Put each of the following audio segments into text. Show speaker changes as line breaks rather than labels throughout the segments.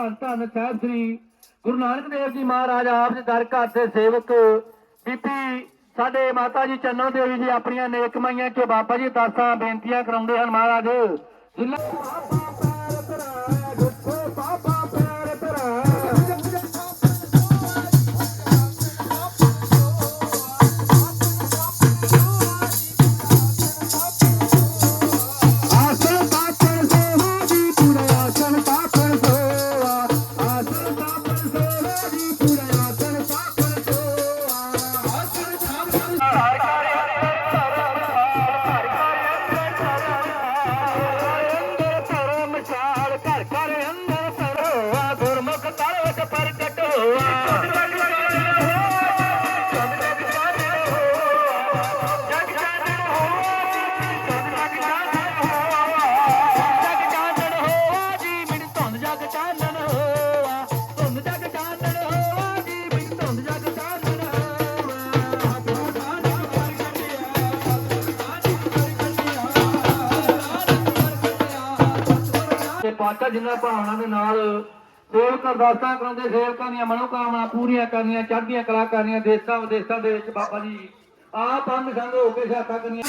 ਧੰਨ ਧੰਨ ਸਾਹਿਬ ਸ੍ਰੀ ਗੁਰੂ ਨਾਨਕ ਦੇਵ ਜੀ ਮਹਾਰਾਜ ਆਪ ਦੇ ਦਰ ਘਰ ਦੇ ਸੇਵਕ ਬੀਬੀ ਸਾਡੇ ਮਾਤਾ ਜੀ ਚੰਨੋ ਦੇਵੀ ਜੀ, ਆਪਣੀਆਂ ਨੇਕਮਾਈਆਂ ਚ ਬਾਬਾ ਜੀ ਦਾਸਾਂ ਬੇਨਤੀਆਂ ਕਰਾਉਂਦੇ ਹਨ ਮਹਾਰਾਜ। ਜਿਲਾ ਸੇਵਕ ਅਰਦਾਸਾਂ ਕਰਾਉਂਦੇ ਸੇਵਕਾਂ ਦੀਆਂ ਮਨੋਕਾਮਨਾ ਪੂਰੀਆਂ ਕਰਨੀਆਂ ਚੜ੍ਹਦੀਆਂ ਕਲਾ ਕਰਨੀਆਂ ਦੇਸ਼ਾਂ ਵਿਦੇਸ਼ਾਂ ਦੇ ਵਿੱਚ ਬਾਬਾ ਜੀ। ਆਪ ਅੰਗ ਸੰਗ ਹੋ ਕੇ ਸਿਆਤਾ ਕਰਨੀਆਂ।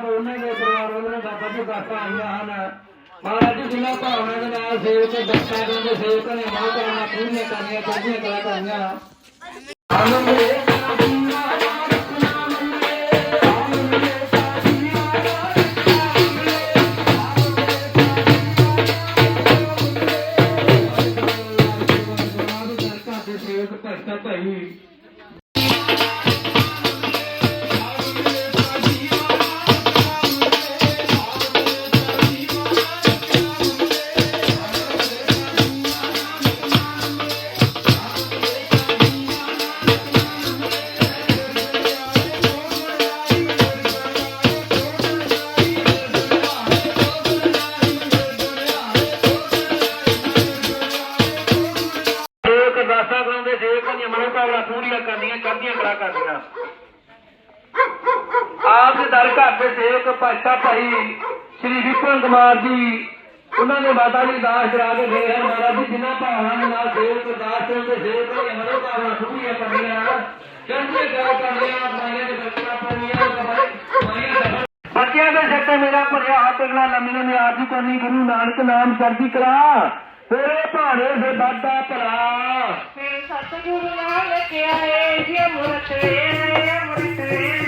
ਕੋ ਉਹਨਾਂ ਦੇ ਪਰਿਵਾਰ ਵੱਲੋਂ ਬਾਬਾ ਜੀ ਬਾਤਾਂ ਆਈਆਂ ਹਨ। ਮਹਾਰਾਜ ਜੀ, ਜਿਨ੍ਹਾਂ ਭਾਵਨਾ ਦੇ ਨਾਲ ਸੇਵਕ ਦਸਤਾਂ ਦੇ ਸੇਵਕ ਨੇ ਮਨ ਕਰਨਾ ਪੂਰੀਆਂ ਕਰਨੀਆਂ ਚਾਹੀਦੀਆਂ ਕਲਾਕਾਰੀਆਂ ਆਨੰਦ ਦੇ ਸੇਵਕ ਭਗਤਾਂ ਭਾਈ ਭਾਈ ਸ੍ਰੀ ਵਿਪਨ ਕੁਮਾਰ ਜੀ, ਉਹਨਾਂ ਨੇ ਮਾਤਾ ਜੀ ਦਾਸ ਜਰਾ ਕੇ ਗਏ ਹਨ ਮਹਾਰਾਜ ਜੀ, ਜਿਨ੍ਹਾਂ ਭਾਵਾਂ ਦੇ ਨਾਲ ਸੇਵਕ ਦਾਸ ਦੇ ਸੇਵਕ ਦੀਆਂ ਮਨੋਕਾਮਨਾ ਪੂਰੀਆਂ ਕਰਨੀਆਂ ਚੜ੍ਹਦੀਆਂ ਕਲਾ ਕਰਨੀਆਂ ਮਾਈਆਂ ਦੇ ਬੱਚਾ ਪੜੀਆਂ ਮਾਈਆਂ ਬੱਚਿਆਂ ਦੇ ਸਿਰ ਤੇ ਮੇਰਾ ਭਰਿਆ ਹੱਥ, ਅਗਲਾ ਲੰਮੀ ਲੰਮੀ ਆਰਤੀ ਕਰਨੀ ਗੁਰੂ ਨਾਨਕ ਨਾਮ ਚੜ੍ਹਦੀ ਕਲਾ। ਤੇਰੇ ਭਾਣੇ ਦੇ ਬਾਦਾ ਭਲਾ
ਮੇਰੇ ਸਤਿਗੁਰੂ ਨਾਨਕ ਆਏ ਜੀ ਮੁਰਤ ਵੇਲੇ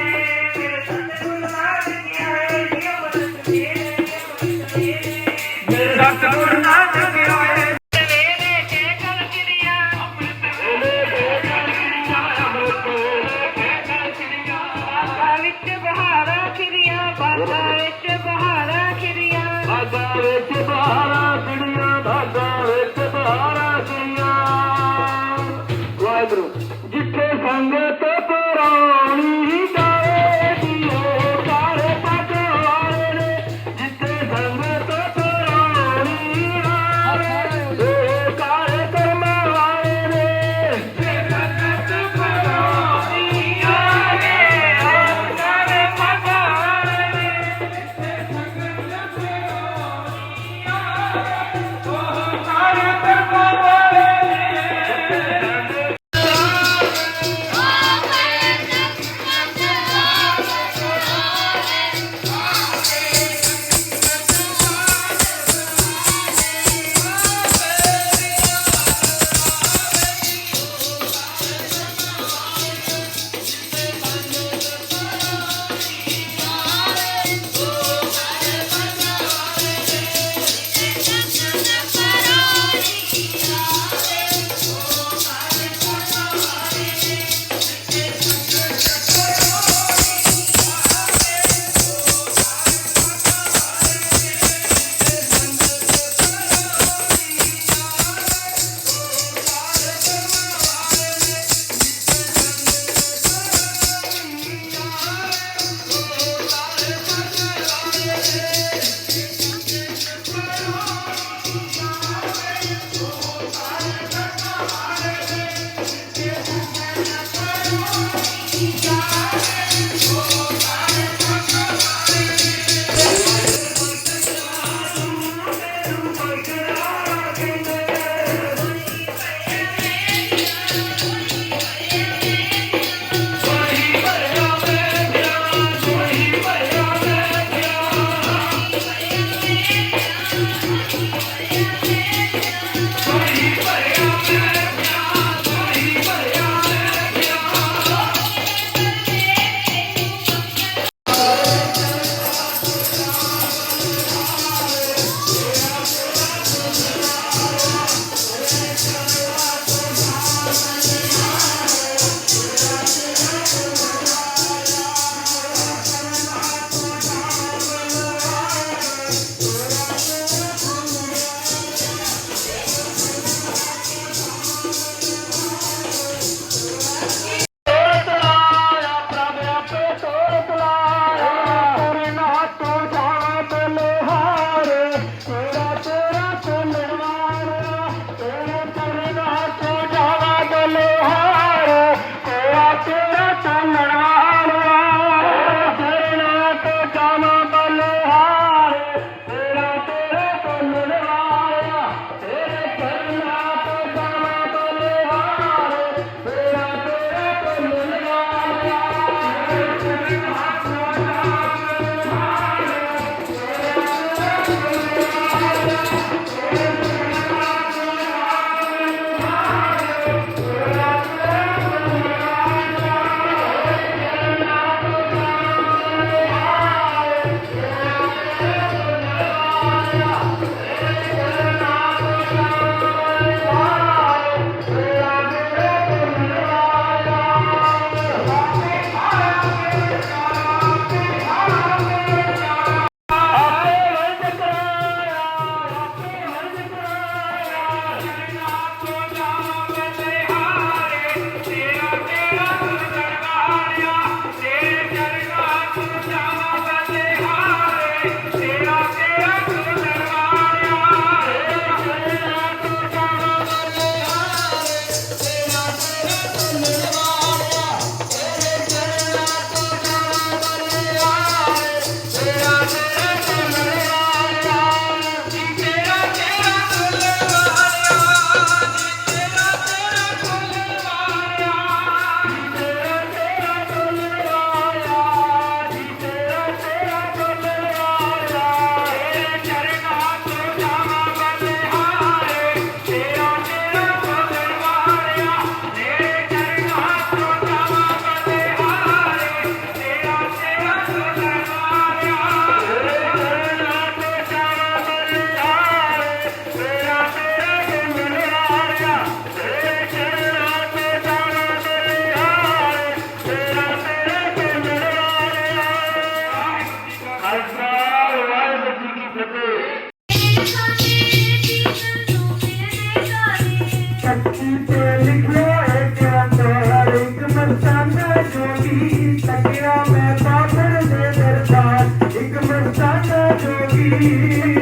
Thank you.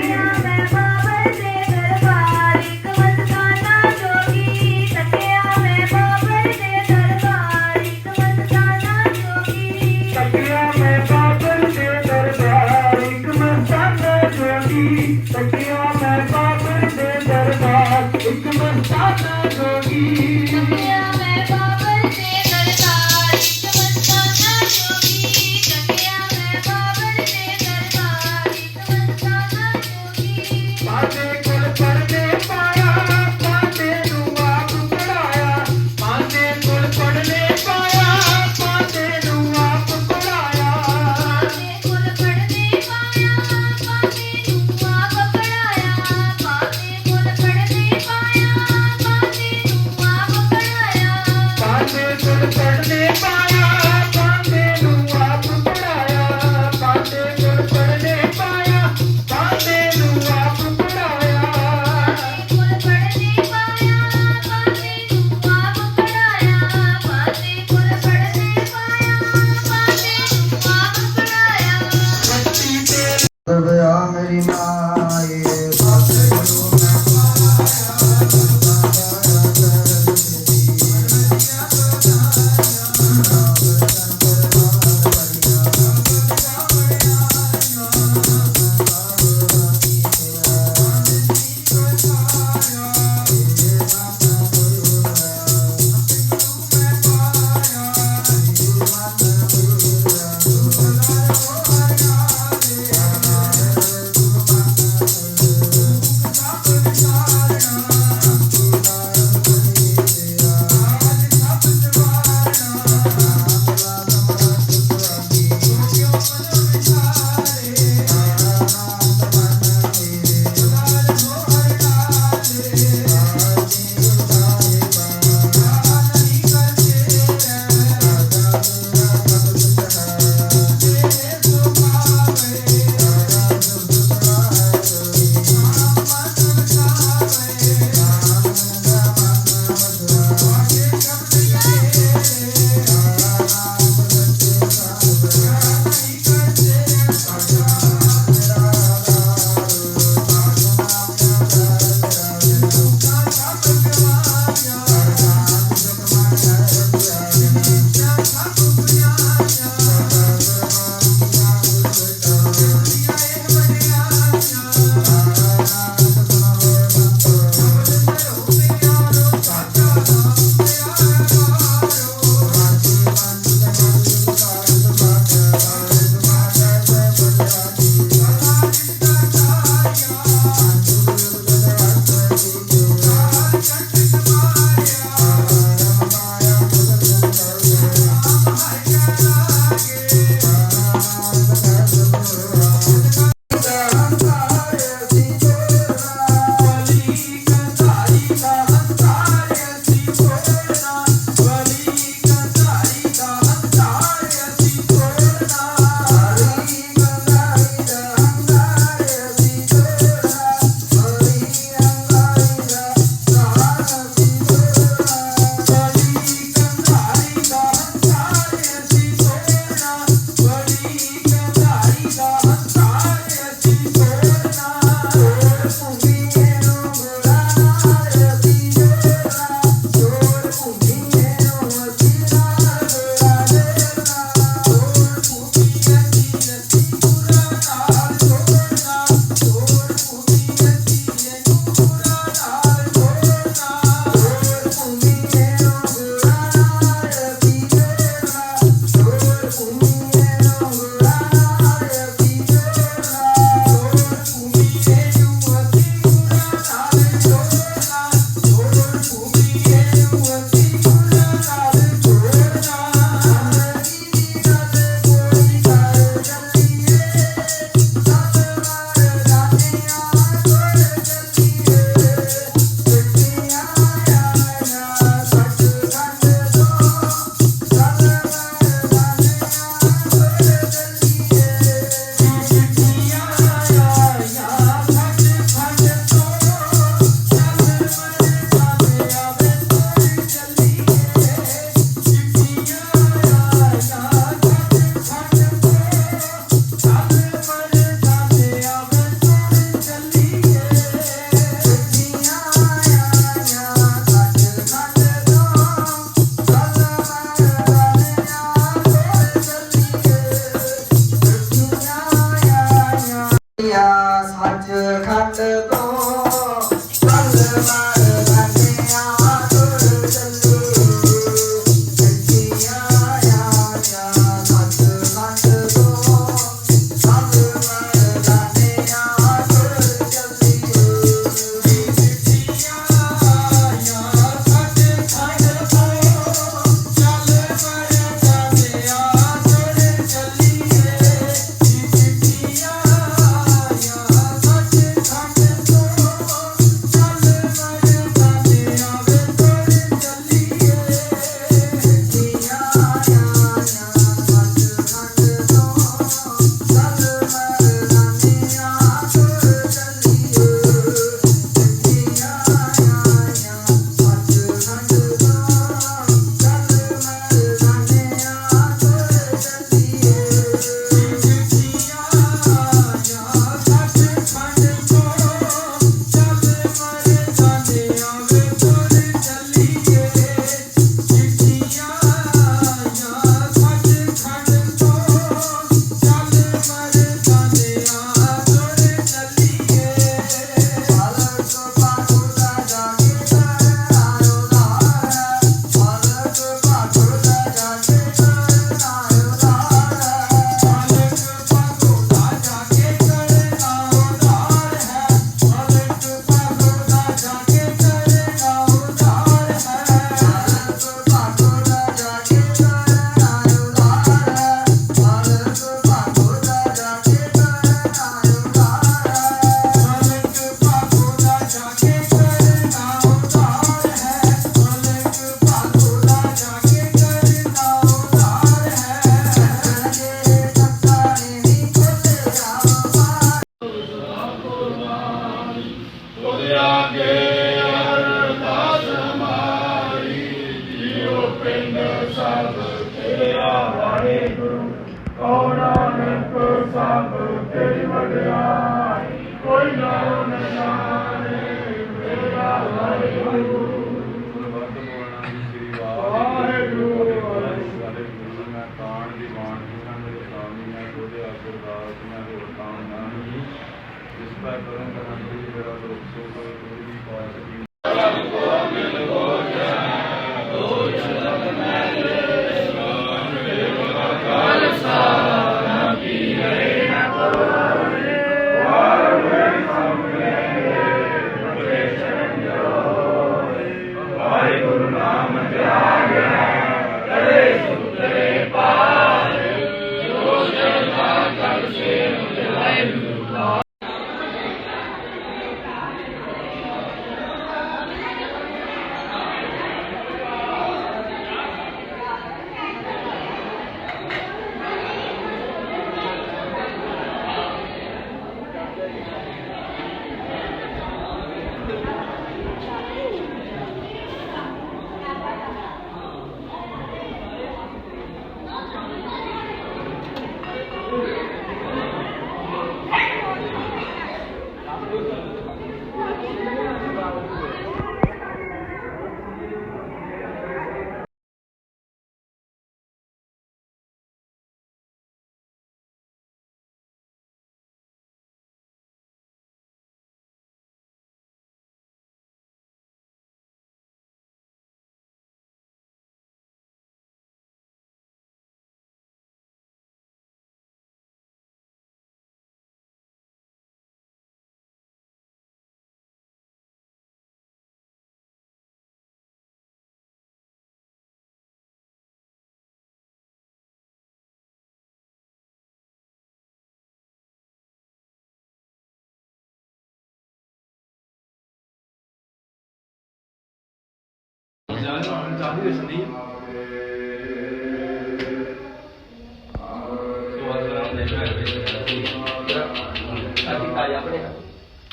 by Karan Kanani, there are also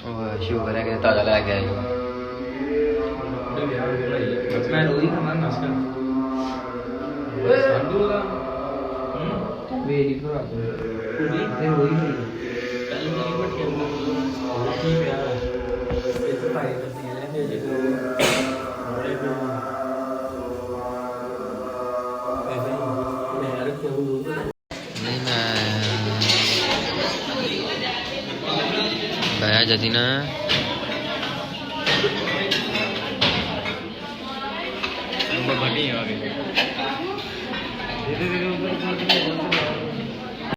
ਉਹ ਸ਼ੂਗਰ ਹੈ ਕਿ ਤਾਜ਼ਾ ਲੈ ਕੇ ਆਈ
ਮੈਂ ਰੋਈ ਖਾਣਾ ਨਸਕਾ ਸੰਦੂ ਦਾ ਵੇਰੀ ਭਰਾ ਕੁੜੀ ਤੇ ਰੋਈ ਹੋਈ ਕੱਲ ਨਹੀਂ ਬਟਿਆ ਕੀ ਪਿਆ ਇਹ ਤਾਂ ਪਾਈ ਕਰਦੀ ਹੈ ਤੇ ਜੇ যদি না